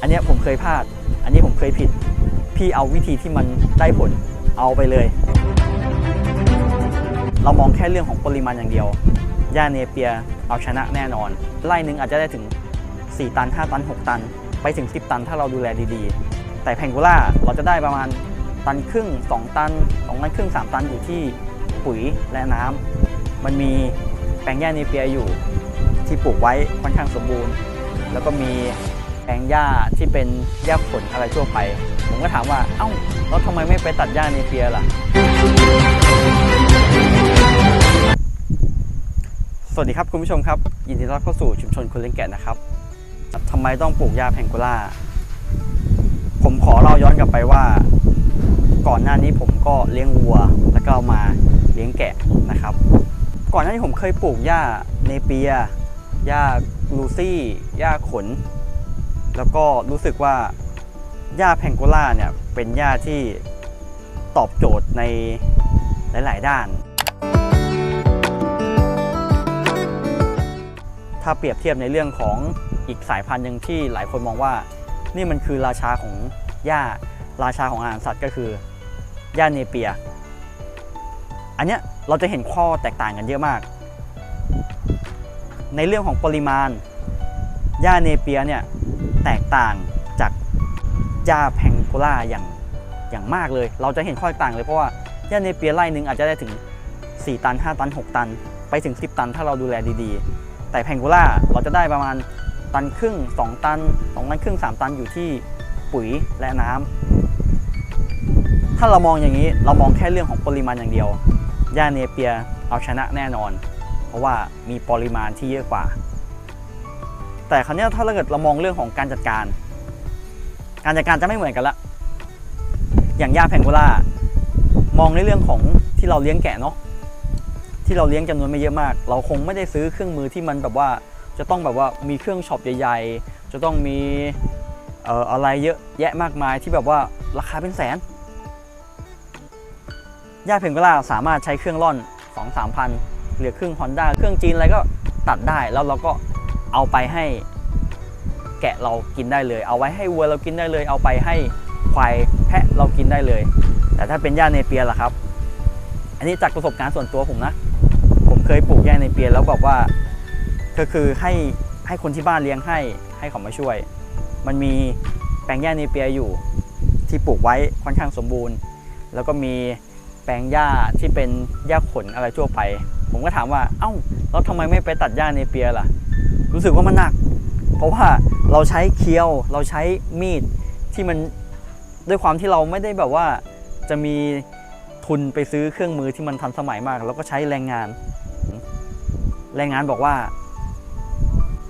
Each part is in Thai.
อันนี้ผมเคยพลาด อันนี้ผมเคยผิด พี่เอาวิธีที่มันได้ผลเอาไปเลย เรามองแค่เรื่องของปริมาณอย่างเดียวหญ้าเนเปียเอาชนะแน่นอนไร่หนึ่งอาจจะได้ถึง 4 ตัน 5 ตัน 6 ตัน ไปถึง 10 ตันถ้าเราดูแลดีๆ แต่แพงโกล่าเราจะได้ประมาณตันครึ่ง 2 ตัน2ตันครึ่ง 3 ตันอยู่ที่ปุ๋ยและน้ำมันมีแปลงหญ้าเนเปียอยู่ที่ปลูกไว้ค่อนข้างสมบูรณ์ แล้วก็มี แปลงหญ้าที่เป็นหญ้าผลอะไรทั่วไป ผมก็ถามว่า เอ้าแล้วทำไมไม่ไปตัดหญ้าเนเปียล่ะ สวัสดีครับคุณผู้ชมครับ ยินดีต้อนรับเข้าสู่ชุมชนคนเลี้ยงแกะนะครับทำไมต้องปลูกหญ้าแพงโกล่า ผมขอเล่าย้อนกลับไปว่า ก่อนหน้านี้ผมก็เลี้ยงวัว แล้วก็มาเลี้ยงแกะนะครับ ก่อนหน้านี้ผมเคยปลูกหญ้าเนเปียหญ้าลูซี่หญ้าขน แล้วก็รู้สึกว่าหญ้าแพงโกล่าเนี่ยเป็นหญ้าที่ตอบโจทย์ในหลาย ๆ ด้าน ถ้าเปรียบเทียบในเรื่องของอีกสายพันธุ์หนึ่งที่หลายคนมองว่า นี่มันคือราชาของหญ้าราชาของอาหารสัตว์ก็คือหญ้าเนเปีย อันเนี้ยเราจะเห็นข้อแตกต่างกันเยอะมาก ในเรื่องของปริมาณหญ้าเนเปียเนี่ย แตกต่างจากหญ้าแพงโกล่าอย่างอย่างมากเลย เราจะเห็นข้อแตกต่างเลยเพราะว่าหญ้าเนเปียไร่หนึ่งอาจจะได้ถึง 4 ตัน 5 ตัน 6 ตัน ไปถึง 10 ตันถ้าเราดูแลดีๆ แต่แพงโกล่าเราจะได้ประมาณตันครึ่ง 2 ตัน2ตันครึ่ง 3 ตันอยู่ที่ปุ๋ยและน้ำถ้าเรามองอย่างนี้เรามองแค่เรื่องของปริมาณอย่างเดียวหญ้าเนเปียเอาชนะแน่นอน เพราะว่ามีปริมาณที่เยอะกว่า แต่คราวเนี้ยถ้าเราเกิดเรามองเรื่องของการจัดการ การจัดการจะไม่เหมือนกันละ อย่างหญ้าแพงโกล่ามองในเรื่องของที่เราเลี้ยงแกะเนาะที่เราเลี้ยงจำนวนไม่เยอะมาก เราคงไม่ได้ซื้อเครื่องมือที่มันแบบว่าจะต้องแบบว่ามีเครื่องช็อปใหญ่ๆ จะต้องมีเอ่ออะไรเยอะแยะมากมายที่แบบว่าราคาเป็นแสนย่าเพนกล่าสามารถใช้เครื่องร่อน 2 3 พัน เหลือเครื่อง Honda เครื่องจีนอะไรก็ตัดได้แล้วเราก็ เอาไปให้แกะเรากินได้เลย เอาไว้ให้วัวเรากินได้เลย เอาไปให้ควายแพะเรากินได้เลย แต่ถ้าเป็นหญ้าเนเปียล่ะครับ อันนี้จากประสบการณ์ส่วนตัวผมนะ ผมเคยปลูกหญ้าในเปียแล้วแบบว่าก็คือให้ให้คนที่บ้านเลี้ยงให้ให้เขามาช่วย มันมีแปลงหญ้าในเปียอยู่ที่ปลูกไว้ค่อนข้างสมบูรณ์ แล้วก็มีแปลงหญ้าที่เป็นหญ้าขนอะไรทั่วไป ผมก็ถามว่า เอ้าแล้วทำไมไม่ไปตัดหญ้าในเปียล่ะ รู้สึกว่ามันหนัก เพราะว่าเราใช้เคี้ยวเราใช้มีดที่มันด้วยความที่เราไม่ได้แบบว่าจะมีทุนไปซื้อเครื่องมือที่มันทันสมัยมาก แล้วก็ใช้แรงงาน แรงงานบอกว่า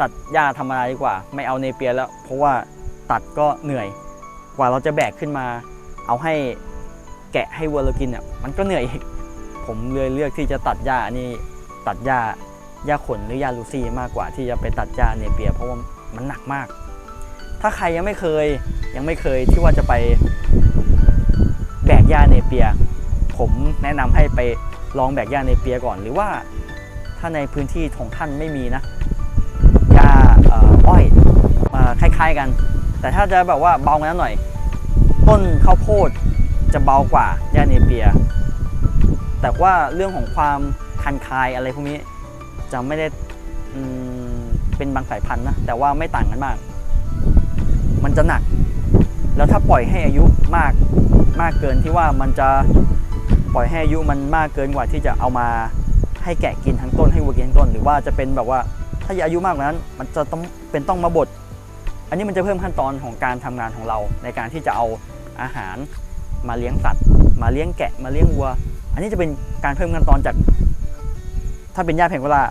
ตัดหญ้าธรรมดาดีกว่า ไม่เอาเนเปียแล้ว เพราะว่าตัดก็เหนื่อย กว่าเราจะแบกขึ้นมา เอาให้แกะให้วัวเรากินเนี่ยมันก็เหนื่อยอีกผมเลยเลือกที่จะตัดหญ้านี่ตัดหญ้า หญ้าขนหรือหญ้าลูซี่มากกว่าที่จะไปตัดหญ้าเนเปียเพราะว่ามันหนักมาก ถ้าใครยังไม่เคยยังไม่เคยที่ว่าจะไปแบกหญ้าเนเปีย ผมแนะนำให้ไปลองแบกหญ้าในเปียก่อน หรือว่าถ้าในพื้นที่ของท่านไม่มีนะหญ้าอ,อ,อ้อยมาคล้าย ๆกัน แต่ถ้าจะแบบว่าเบากว่านั้นหน่อย ต้นข้าวโพดจะเบากว่าหญ้าเนเปีย แต่ว่าเรื่องของความคันคายอะไรพวกนี้ จะไม่ได้เป็นบางสายพันธุ์นะแต่ว่าไม่ต่างกันมาก มันจะหนัก แล้วถ้าปล่อยให้อายุมากมากเกินที่ว่ามันจะปล่อยให้อายุมันมากเกินกว่าที่จะเอามาให้แกะกินทั้งต้นให้วัวกินทั้งต้น หรือว่าจะเป็นแบบว่าถ้าอายุมากกว่านั้น มันจะต้องเป็นต้องมาบดอันนี้มันจะเพิ่มขั้นตอนของการทำงานของเรา ในการที่จะเอาอาหารมาเลี้ยงสัตว์ มาเลี้ยงแกะมาเลี้ยงวัว อันนี้จะเป็นการเพิ่มขั้นตอนจาก ถ้าเป็นหญ้าเพงโกลา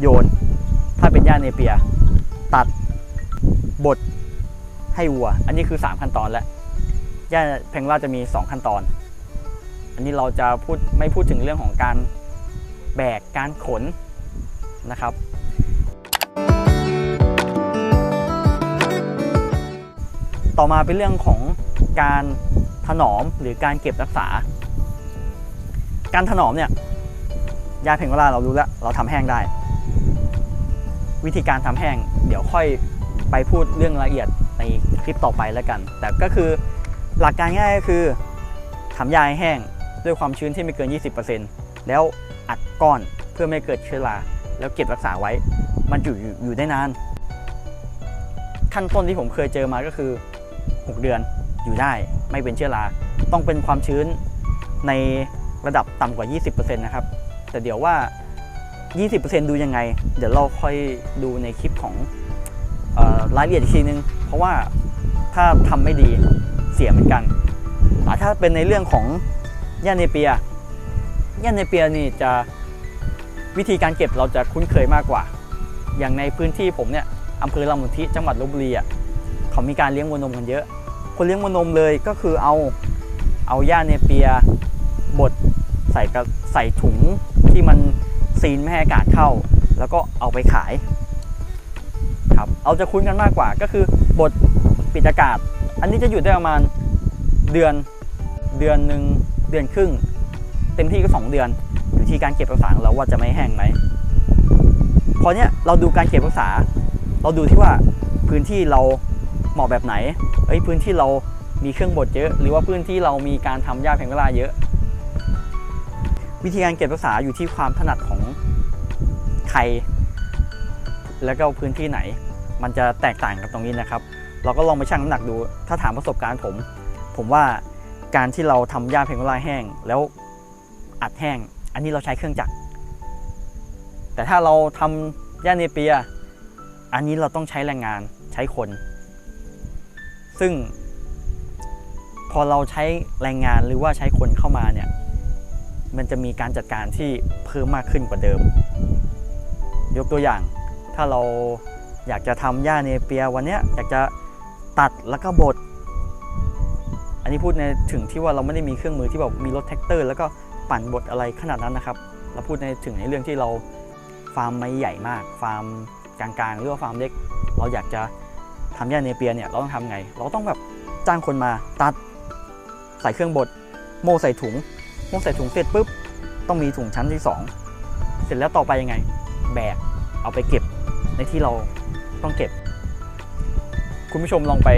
โยน ถ้าเป็นหญ้าเนเปีย ตัดบดให้วัว อันนี้คือ 3 ขั้นตอนแล้วหญ้าเพงโกลาจะมี 2 ขั้นตอน อันนี้เราจะพูดไม่พูดถึงเรื่องของการแบกการขนนะครับ ต่อมาเป็นเรื่องของการถนอมหรือการเก็บรักษา การถนอมเนี่ยยาเพงโกลาเรารู้แล้ว เราทำแห้งได้ วิธีการทำแห้ง เดี๋ยวค่อยไปพูดเรื่องรายละเอียดในคลิปต่อไปแล้วกัน แต่ก็คือหลักการง่ายก็คือทำยาให้แห้งด้วยความชื้นที่ไม่เกิน 20%แล้วอัดก้อนเพื่อไม่เกิดเชื้อราแล้วเก็บรักษาไว้ มันอยู่อยู่อยู่ได้นาน ขั้นต้นที่ผมเคยเจอมาก็คือ 6 เดือนอยู่ได้ไม่เป็นเชื้อราต้องเป็นความชื้นในระดับต่ำกว่า 20%นะครับ แต่เดี๋ยวว่า 20%ดูยังไง เดี๋ยวเราค่อยดูในคลิปของรายละเอียดอีกทีนึง เพราะว่าถ้าทำไม่ดีเสียเหมือนกันแต่ถ้าเป็นในเรื่องของย่าเนเปียย่าเนเปียนี่จะวิธีการเก็บเราจะคุ้นเคยมากกว่า อย่างในพื้นที่ผมเนี่ยอำเภอลำมุทิจังหวัดลบบุรีอะเขามีการเลี้ยงวัวนมกันเยอะ คนเลี้ยงวัวนมเลยก็คือเอาเอาย่าเนเปียบดใส่กระใส่ถุงที่มัน ซีนไม่ให้อากาศเข้า แล้วก็เอาไปขายครับเอาจะคุ้นกันมากกว่าก็คือบดปิดอากาศ อันนี้จะอยู่ได้ประมาณเดือนเดือนหนึ่งเดือนครึ่ง เต็มที่ก็ 2 เดือนอยู่ที่การเก็บรักษาของเราว่าจะไม่แห้งไหมพอเนี้ยเราดูการเก็บรักษา เราดูที่ว่าพื้นที่เราเหมาะแบบไหนเอ้ยพื้นที่เรามีเครื่องบดเยอะ หรือว่าพื้นที่เรามีการทำหญ้าแพงเวลาเยอะ วิธีการเก็บรักษาอยู่ที่ความถนัดของ ใคร แล้วก็พื้นที่ไหน มันจะแตกต่างกันตรงนี้นะครับ เราก็ลองไปชั่งน้ำหนักดู ถ้าถามประสบการณ์ผม ผมว่าการที่เราทำหญ้าเพงโกลาแห้ง แล้วอัดแห้ง อันนี้เราใช้เครื่องจักร แต่ถ้าเราทำหญ้าเนเปีย อันนี้เราต้องใช้แรงงานใช้คน ซึ่ง พอเราใช้แรงงานหรือว่าใช้คนเข้ามาเนี่ยมันจะมีการจัดการที่เพิ่มมากขึ้นกว่าเดิม ยกตัวอย่าง ถ้าเราอยากจะทำหญ้าเนเปียวันนี้อยากจะตัดแล้วก็บด อันนี้พูดในถึงที่ว่าเราไม่ได้มีเครื่องมือที่แบบมีรถแท็กเตอร์ แล้วก็ปั่นบดอะไรขนาดนั้นนะครับ เราพูดในถึงในเรื่องที่เราฟาร์มไม่ใหญ่มาก ฟาร์มกลางๆหรือว่าฟาร์มเล็ก เราอยากจะทำหญ้าเนเปียเนี่ยเราต้องทำไง เราต้องแบบจ้างคนมาตัดใส่เครื่องบดโม่ใส่ถุงโม่ใส่ถุงเสร็จปุ๊บต้องมีถุงชั้นที่ 2 เสร็จแล้วต่อไปยังไง แบก เอาไปเก็บในที่เราต้องเก็บ คุณผู้ชมลองไป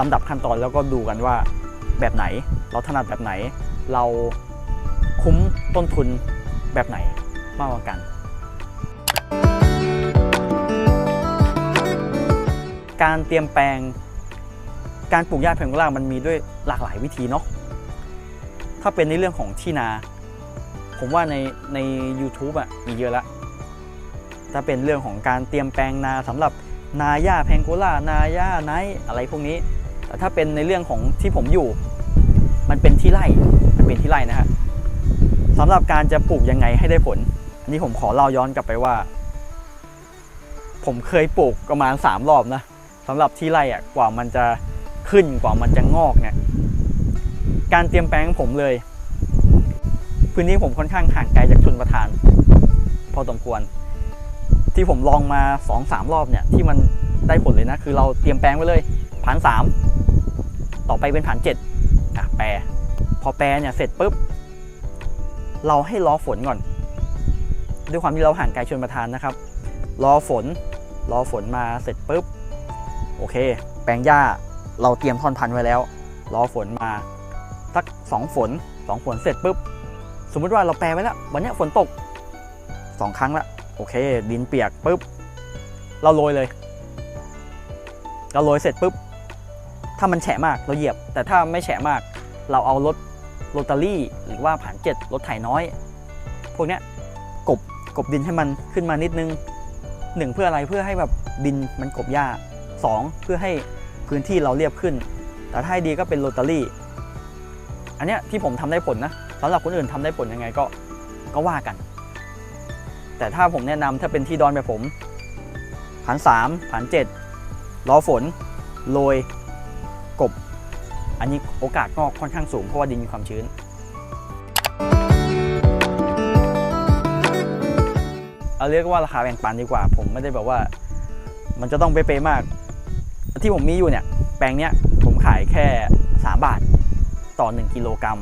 ลำดับขั้นตอนแล้วก็ดูกันว่าแบบไหน เราถนัดแบบไหน เราคุ้มต้นทุนแบบไหนมากกว่ากัน การเตรียมแปลง การปลูกหญ้าแพงโกลามันมีด้วยหลากหลายวิธีเนาะถ้าเป็นในเรื่องของที่นา ผมว่าในใน u t u b e อะมีเยอะละ ถ้าเป็นเรื่องของการเตรียมแปลงนาสำหรับนาหญ้าแพงโกล่านาหญ้าไนอะไรพวกนี้ แต่ถ้าเป็นในเรื่องของที่ผมอยู่ มันเป็นที่ไร่มันเป็นที่ไร่นะฮะสำหรับการจะปลูกยังไงให้ได้ผล อันนี้ผมขอเล่าย้อนกลับไปว่า ผมเคยปลูกประมาณ 3 รอบนะสำหรับที่ไร่อะกว่ามันจะขึ้นกว่ามันจะงอกเนี่ยการเตรียมแปลงของผมเลย พื้นที่ผมค่อนข้างห่างไกลจากชนประทาน พอสมควร ที่ผมลองมา2อสารอบเนี่ยที่มันได้ผลเลยนะ คือเราเตรียมแปลงไว้เลยผ่านสามต่อไปเป็นผ่านเจ็ดอะแปร พอแปรเนี่ยเสร็จปุ๊บ เราให้รอฝนก่อน ด้วยความที่เราห่างไกลชนประทานนะครับ รอฝน รอฝนมาเสร็จปุ๊บ โอเค แปลงหญ้าเราเตรียมท่อนพันไว้แล้ว รอฝนมาสักสองฝนสองฝนเสร็จปุ๊บ สมมุติว่าเราแปลไว้แล้ว วันนี้ฝนตกสองครั้งละ โอเค ดินเปียกปุ๊บ เราโรยเลย เราโรยเสร็จปุ๊บ ถ้ามันแฉะมากเราเหยียบ แต่ถ้าไม่แฉะมาก เราเอารถโรตารี่ หรือว่าผ่านเจ็ดรถไถน้อย พวกเนี้ยกบกบดินให้มันขึ้นมานิดนึงหนึ่งเพื่ออะไรเพื่อให้แบบดินมันกบหญ้าสองเพื่อให้พื้นที่เราเรียบขึ้น แต่ถ้าให้ดีก็เป็นโรตารี่ อันเนี้ยที่ผมทำได้ผลนะสำหรับคนอื่นทำได้ผลยังไงก็ก็ว่ากัน แต่ถ้าผมแนะนำถ้าเป็นที่ดอนแบบผมผ่านสามผ่านเจ็ดรอฝนโรยกบ อันนี้โอกาสงอกค่อนข้างสูงเพราะว่าดินมีความชื้น เอาเรียกว่าราคาแบ่งปันดีกว่า ผมไม่ได้แบบว่า มันจะต้องเป๊ะๆมาก ที่ผมมีอยู่เนี่ย แปลงเนี้ยผมขายแค่ 3 บาท ต่อ 1 กิโลกรัม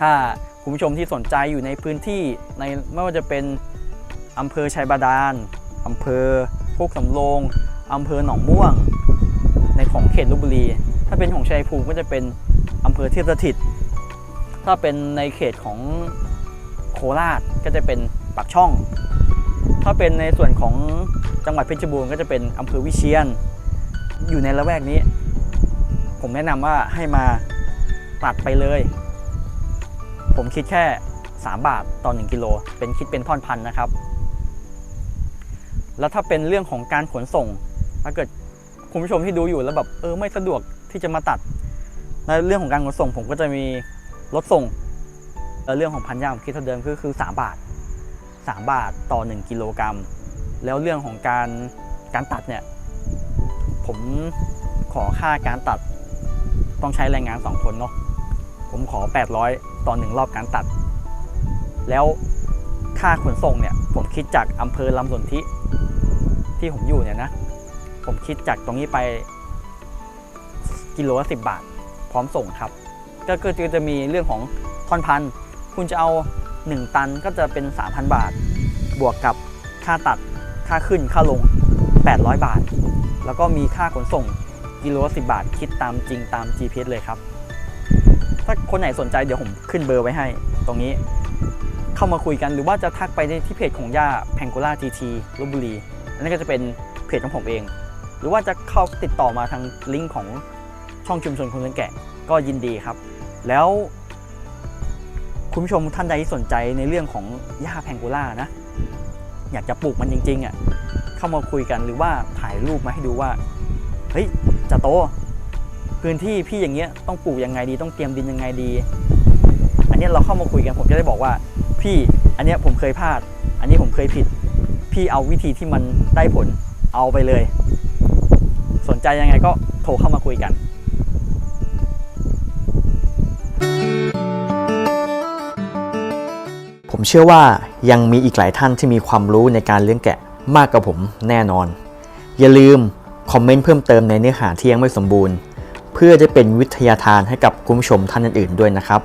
ถ้าคุณผู้ชมที่สนใจอยู่ในพื้นที่ในไม่ว่าจะเป็นอำเภอชัยบาดาลอำเภอโคกสำโรงอำเภอหนองม่วง ในขตลบบุรี ถ้าเป็นของชัยภูมิก็จะเป็นอำเภอเทพสถิต ถ้าเป็นในเขตของโคราชก็จะเป็นปากช่อง ถ้าเป็นในส่วนของจังหวัดเพชรบูรณ์ก็จะเป็นอำเภอวิเชียน อยู่ในละแวกนี้ ผมแนะนำว่าให้มาตัดไปเลย ผมคิดแค่ 3 บาทต่อ 1กิโลเป็นคิดเป็นท่อนพันนะครับ แล้วถ้าเป็นเรื่องของการขนส่ง ถ้าเกิดคุณผู้ชมที่ดูอยู่แล้วแบบเออไม่สะดวกที่จะมาตัด ในเรื่องของการขนส่ง ผมก็จะมีรถส่งแล้วเรื่องของพันย่าผมคิดเท่าเดิมคือคือ 3 บาท 3 บาทต่อ 1กิโลกรัมแล้วเรื่องของการการตัดเนี่ย ผมขอค่าการตัดต้องใช้แรงงาน 2 คนเนาะผมขอ 800 ต่อ1รอบการตัด แล้วค่าขนส่งเนี่ยผมคิดจากอำเภอลำสนธิที่ผมอยู่เนี่ยนะ ผมคิดจากตรงนี้ไปกิโลละสิบาท พร้อมส่งครับ ก็ก็ก็จะมีเรื่องของท่อนพันคุณจะเอา 1 ตันก็จะเป็น 3,000 บาท บวกกับค่าตัดค่าขึ้นค่าลง 800 บาท แล้วก็มีค่าขนส่งกิโลละสิบาท คิดตามจริงตาม GPS เลยครับ ถ้าคนไหนสนใจเดี๋ยวผมขึ้นเบอร์ไว้ให้ ตรงนี้ เข้ามาคุยกันหรือว่าจะทักไปที่เพจของย่าแพงโกล่าทีทีลบบุรีอันนี้ก็จะเป็นเพจของผมเอง หรือว่าจะเข้าติดต่อมาทางลิงก์ของช่องชุมชนคนเลี้ยงแกะก็ยินดีครับ แล้ว คุณผู้ชมท่านใดที่สนใจในเรื่องของหญ้าแพงโกล่านะ อยากจะปลูกมันจริงๆอะเข้ามาคุยกันหรือว่าถ่ายรูปมาให้ดูว่า เฮ้ยจะโต พื้นที่พี่อย่างเงี้ยต้องปลูกยังไงดี ต้องเตรียมดินยังไงดี อันนี้เราเข้ามาคุยกันผมจะได้บอกว่า พี่อันนี้ผมเคยพลาด อันนี้ผมเคยผิด พี่เอาวิธีที่มันได้ผลเอาไปเลย สนใจยังไงก็โทรเข้ามาคุยกันผมเชื่อว่ายังมีอีกหลายท่านที่มีความรู้ในการเลี้ยงแกะมากกว่าผมแน่นอน อย่าลืมคอมเมนต์เพิ่มเติมในเนื้อหาที่ยังไม่สมบูรณ์ เพื่อจะเป็นวิทยาทานให้กับคุณผู้ชมท่านอื่นๆด้วยนะครับ